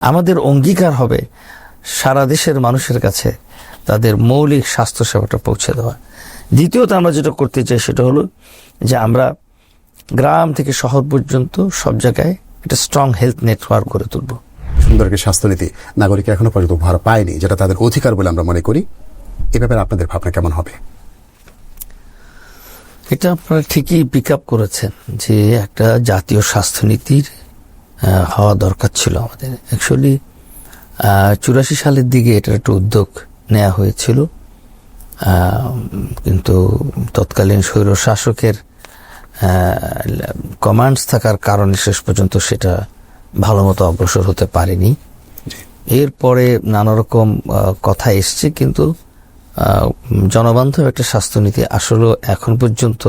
আমাদের অঙ্গীকার হবে সারা দেশের মানুষের কাছে তাদের মৌলিক স্বাস্থ্য সেবাটা পৌঁছে দেওয়া। দ্বিতীয়ত আমরা যেটা করতে চাই সেটা হলো যে আমরা গ্রাম থেকে শহর পর্যন্ত সব জায়গায় একটা স্ট্রং হেলথ নেটওয়ার্ক গড়ে তুলব। সুন্দর একটি স্বাস্থ্যনীতি নাগরিক এখনও পর্যন্ত উপহার পায়নি যেটা তাদের অধিকার বলে আমরা মনে করি। এ ব্যাপারে আপনাদের ভাবনা কেমন হবে? এটা আপনারা ঠিকই পিক আপ করেছেন যে একটা জাতীয় স্বাস্থ্যনীতির হওয়া দরকার ছিল আমাদের। অ্যাকচুয়ালি চুরাশি সালের দিকে এটার একটা উদ্যোগ নেওয়া হয়েছিল। কিন্তু তৎকালীন স্বৈর শাসকের কমান্ডস থাকার কারণে শেষ পর্যন্ত সেটা ভালো মতো অগ্রসর হতে পারেনি। এরপরে নানা রকম কথা এসছে কিন্তু জনবান্ধব একটা স্বাস্থ্যনীতি আসলে এখন পর্যন্ত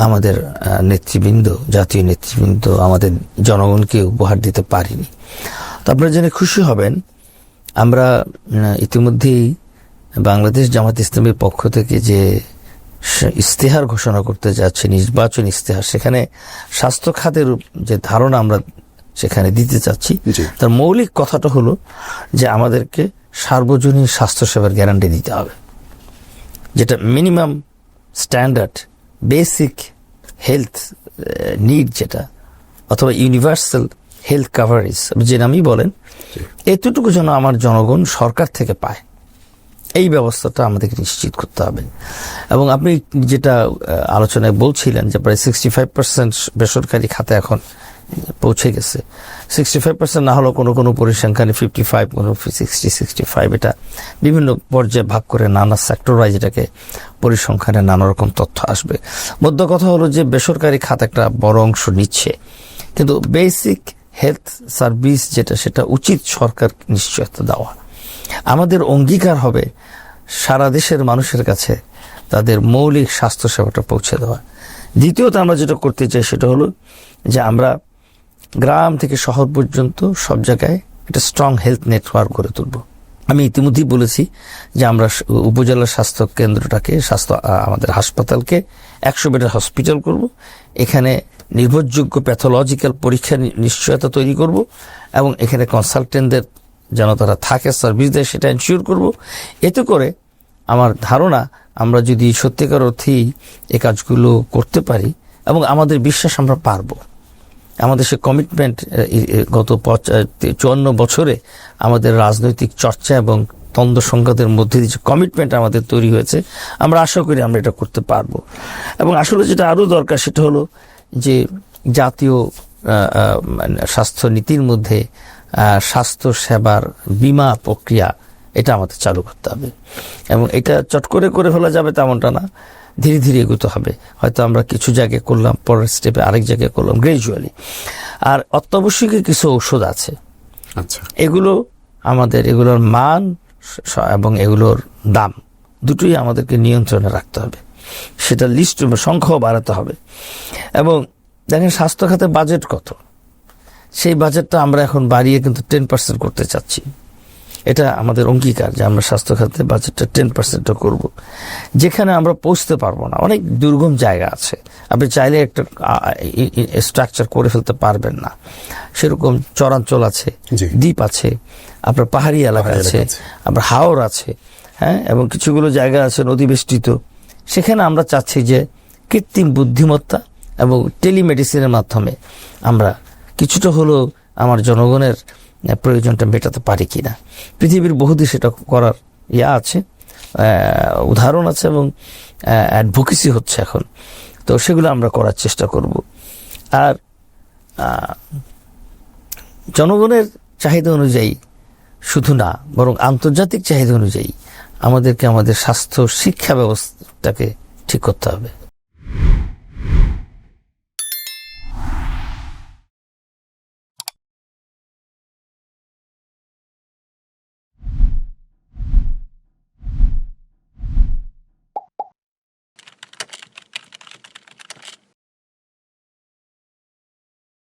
আমাদের নেতৃবৃন্দ জাতীয় নেতৃবৃন্দ আমাদের জনগণকে উপহার দিতে পারিনি তো আপনারা জেনে খুশি হবেন আমরা ইতিমধ্যেই বাংলাদেশ জামাত ইসলামের পক্ষ থেকে যে ইস্তেহার ঘোষণা করতে যাচ্ছে নির্বাচন ইস্তেহার সেখানে স্বাস্থ্য খাতের যে ধারণা আমরা সেখানে দিতে চাচ্ছি। তার মৌলিক কথাটা হলো যে আমাদেরকে সার্বজনীন স্বাস্থ্যসেবার গ্যারান্টি দিতে হবে যেটা minimum standard basic health need যেটা অথবা ইউনিভার্সাল হেলথ কাভারেজ যে নামই বলেন এতটুকু যেন আমার জনগণ সরকার থেকে পায় এই ব্যবস্থাটা আমাদেরকে নিশ্চিত করতে হবে। এবং আপনি যেটা আলোচনায় বলছিলেন যে প্রায় সিক্সটি ফাইভ পার্সেন্ট বেসরকারি খাতে এখন পৌঁছে গেছে। সিক্সটি ফাইভ পার্সেন্ট না হলেও কোনো কোনো পরিসংখ্যানে ফিফটি ফাইভ কোনো সিক্সটি সিক্সটি ফাইভ এটা বিভিন্ন পর্যায়ে ভাগ করে নানা সেক্টর ওয়াইজ এটাকে পরিসংখ্যানে নানা রকম তথ্য আসবে। মধ্য কথা হলো যে বেসরকারি খাত একটা বড় অংশ নিচ্ছে। কিন্তু বেসিক হেলথ সার্ভিস যেটা, সেটা উচিত সরকার নিশ্চয়তা দেওয়া। আমাদের অঙ্গীকার হবে সারা দেশের মানুষের কাছে তাদের মৌলিক স্বাস্থ্য সেবাটা পৌঁছে দেওয়া। দ্বিতীয়ত আমরা যেটা করতে চাই সেটা হলো যে আমরা গ্রাম থেকে শহর পর্যন্ত সব জায়গায় একটা স্ট্রং হেলথ নেটওয়ার্ক গড়ে তুলব। আমি ইতিমধ্যেই বলেছি যে আমরা উপজেলা স্বাস্থ্য কেন্দ্রটাকে, স্বাস্থ্য আমাদের হাসপাতালকে একশো বেডের হসপিটাল করব। এখানে নির্ভরযোগ্য প্যাথোলজিক্যাল পরীক্ষা নিশ্চয়তা তৈরি করব এবং এখানে কনসালটেন্টদের যেন তারা থাকে সার্ভিস দেয়, সেটা এনশিওর করব। এতে করে আমার ধারণা, আমরা যদি সত্যিকার অর্থেই এ কাজগুলো করতে পারি এবং আমাদের বিশ্বাস আমরা পারব। আমাদের সে কমিটমেন্ট গত চুয়ান্ন বছরে আমাদের রাজনৈতিক চর্চা এবং দ্বন্দ্ব সংঘাতের মধ্যে যে কমিটমেন্ট আমাদের তৈরি হয়েছে, আমরা আশা করি আমরা এটা করতে পারব। এবং আসলে যেটা আরও দরকার সেটা হলো যে জাতীয় মানে স্বাস্থ্য নীতির মধ্যে স্বাস্থ্য সেবার বীমা প্রক্রিয়া এটা আমাদের চালু করতে হবে। এবং এটা চট করে করে ফেলা যাবে তেমনটা না। ধীরে ধীরে এগোতে হবে। হয়তো আমরা কিছু জায়গায় করলাম পরের স্টেপে আরেক জায়গায় করলাম গ্রাজুয়ালি আর অত্যাবশ্যকীয় কিছু ঔষধ আছে। আচ্ছা। এগুলো আমাদের এগুলোর মান এবং এগুলোর দাম দুটোই আমাদেরকে নিয়ন্ত্রণে রাখতে হবে। সেটা লিস্ট সংখ্যাও বাড়াতে হবে। এবং দেখেন স্বাস্থ্য খাতে বাজেট কত? সেই বাজেটটা আমরা এখন বাড়িয়ে কিন্তু টেন পার্সেন্ট করতে চাচ্ছি। এটা আমাদের অঙ্গীকার যে আমরা স্বাস্থ্য খাতে বাজেটটা টেন পার্সেন্টও করব। যেখানে আমরা পৌঁছতে পারব না অনেক দুর্গম জায়গা আছে। আপনি চাইলে একটা স্ট্রাকচার করে ফেলতে পারবেন না। সেরকম চরাঞ্চল আছে দ্বীপ আছে আপনার পাহাড়ি এলাকা আছে। আপনার হাওর আছে হ্যাঁ? এবং কিছুগুলো জায়গা আছে নদীবেষ্টিত। সেখানে আমরা চাচ্ছি যে কৃত্রিম বুদ্ধিমত্তা এবং টেলিমেডিসিনের মাধ্যমে আমরা কিছুটা হলেও আমার জনগণের প্রয়োজনটা মেটাতে পারি কিনা। পৃথিবীর বহু সেটা করার ইয়া আছে উদাহরণ আছে এবং অ্যাডভোকেসি হচ্ছে এখন। তো সেগুলো আমরা করার চেষ্টা করব। আর জনগণের চাহিদা অনুযায়ী শুধু না, বরং আন্তর্জাতিক চাহিদা অনুযায়ী আমাদেরকে আমাদের স্বাস্থ্য শিক্ষা ব্যবস্থাটাকে ঠিক করতে হবে।